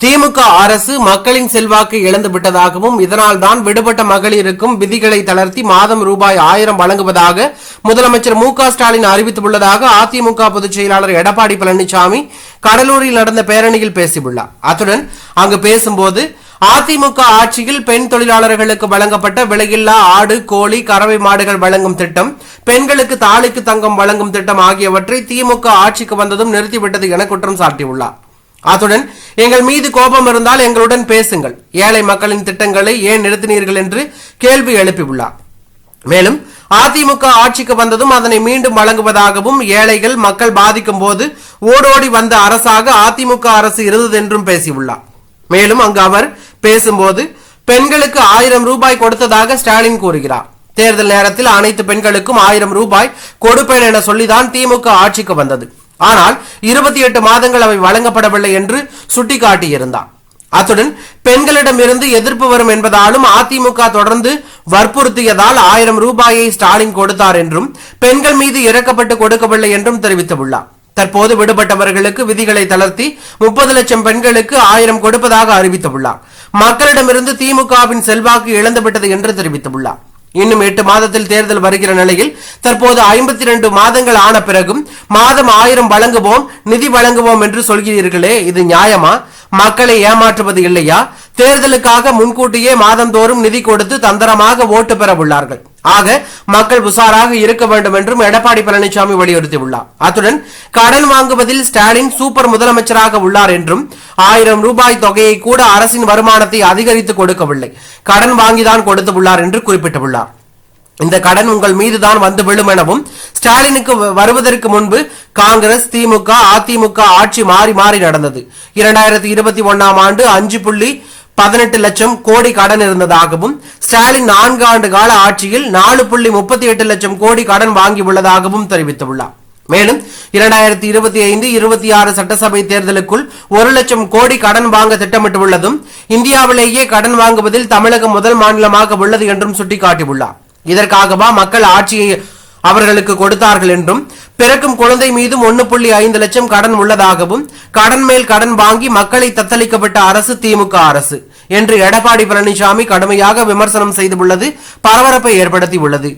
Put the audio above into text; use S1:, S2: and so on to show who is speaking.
S1: திமுக அரசு மக்களின் செல்வாக்கு இழந்து விட்டதாகவும் இதனால் தான் விடுபட்ட மகளிருக்கும் விதிகளை தளர்த்தி மாதம் ரூபாய் ஆயிரம் வழங்குவதாக முதலமைச்சர் மு க ஸ்டாலின் அறிவித்துள்ளதாக அதிமுக பொதுச் செயலாளர் எடப்பாடி பழனிசாமி கடலூரில் நடந்த பேரணியில் பேசியுள்ளார். அத்துடன் அங்கு பேசும்போது அதிமுக ஆட்சியில் பெண் தொழிலாளர்களுக்கு வழங்கப்பட்ட விலையில்லா ஆடு கோழி கறவை மாடுகள் வழங்கும் திட்டம் பெண்களுக்கு தாலிக்கு தங்கம் வழங்கும் திட்டம் ஆகியவற்றை திமுக ஆட்சிக்கு வந்ததும் நிறுத்திவிட்டது என குற்றம் சாட்டியுள்ளார். அத்துடன் எங்கள் மீது கோபம் இருந்தால் எங்களுடன் பேசுங்கள். ஏழை மக்களின் திட்டங்களை ஏன் நிறுத்தினீர்கள் என்று கேள்வி எழுப்பியுள்ளார். மேலும் அதிமுக ஆட்சிக்கு வந்ததும் அதனை மீண்டும் வழங்குவதாகவும் ஏழைகள் மக்கள் பாதிக்கும் போது ஓடோடி வந்த அரசாக அதிமுக அரசு இருந்தது என்றும் பேசியுள்ளார். மேலும் அங்கு அவர் பேசும்போது பெண்களுக்கு ஆயிரம் ரூபாய் கொடுத்ததாக ஸ்டாலின் கூறுகிறார். தேர்தல் நேரத்தில் அனைத்து பெண்களுக்கும் ஆயிரம் ரூபாய் கொடுப்பேன் என சொல்லிதான் திமுக ஆட்சிக்கு வந்தது. ஆனால் இருபத்தி எட்டு மாதங்கள் அவை வழங்கப்படவில்லை என்று சுட்டிக்காட்டியிருந்தார். அத்துடன் பெண்களிடமிருந்து எதிர்ப்பு வரும் என்பதாலும் அதிமுக தொடர்ந்து வற்புறுத்தியதால் ஆயிரம் ரூபாயை ஸ்டாலின் கொடுத்தார் என்றும் பெண்கள் மீது இறக்கப்பட்டு கொடுக்கவில்லை என்றும் தெரிவித்துள்ளார். தற்போது விடுபட்டவர்களுக்கு விதிகளை தளர்த்தி முப்பது லட்சம் பெண்களுக்கு ஆயிரம் கொடுப்பதாக அறிவித்துள்ளார். மக்களிடமிருந்து திமுகவின் செல்வாக்கு இழந்துவிட்டது என்று தெரிவித்துள்ளார். இன்னும் எட்டு மாதத்தில் தேர்தல் வருகிற நிலையில் தற்போது ஐம்பத்தி ரெண்டு மாதங்கள் ஆன பிறகும் மாதம் ஆயிரம் வழங்குவோம் நிதி வழங்குவோம் என்று சொல்கிறீர்களே இது நியாயமா? மக்களை ஏமாற்றுவது இல்லையா? தேர்தலுக்காக முன்கூட்டியே மாதந்தோறும் நிதி கொடுத்து தந்திரமாக ஓட்டு பெற உள்ளார்கள். ஆக மக்கள் உசாராக இருக்க வேண்டும் என்றும் எடப்பாடி பழனிசாமி வலியுறுத்தியுள்ளார். அத்துடன் கடன் வாங்குவதில் ஸ்டாலின் சூப்பர் முதலமைச்சராக உள்ளார் என்றும் ஆயிரம் ரூபாய் தொகையை கூட அரசின் வருமானத்தை அதிகரித்து கொடுக்கவில்லை. கடன் வாங்கிதான் கொடுத்து உள்ளார் என்று குறிப்பிட்டுள்ளார். இந்த கடன் உங்கள் மீதுதான் வந்து விழும் எனவும் ஸ்டாலினுக்கு வருவதற்கு முன்பு காங்கிரஸ் திமுக அதிமுக ஆட்சி மாறி மாறி நடந்தது. இரண்டாயிரத்தி இருபத்தி ஒன்னாம் ஆண்டு அஞ்சு புள்ளி பதினெட்டு லட்சம் கோடி கடன் இருந்ததாகவும் ஸ்டாலின் நான்கு ஆண்டு கால ஆட்சியில் நாலு புள்ளி முப்பத்தி எட்டு லட்சம் கோடி கடன் வாங்கியுள்ளதாகவும் தெரிவித்துள்ளார். மேலும் இரண்டாயிரத்தி இருபத்தி ஐந்து இருபத்தி ஆறு சட்டசபை தேர்தலுக்குள் ஒரு லட்சம் கோடி கடன் வாங்க திட்டமிட்டுள்ளதும் இந்தியாவிலேயே கடன் வாங்குவதில் தமிழகம் முதல் மாநிலமாக உள்ளது என்றும் சுட்டிக்காட்டியுள்ளார். இதற்காகவா மக்கள் ஆட்சியை அவர்களுக்கு கொடுத்தார்கள் என்றும் பிறக்கும் குழந்தை மீதும் ஒன்று புள்ளி ஐந்து லட்சம் கடன் உள்ளதாகவும் கடன் மேல் கடன் வாங்கி மக்களை தத்தளிக்கப்பட்ட அரசு திமுக அரசு என்று எடப்பாடி பழனிசாமி கடுமையாக விமர்சனம் செய்துள்ளது பரபரப்பை ஏற்படுத்தியுள்ளது.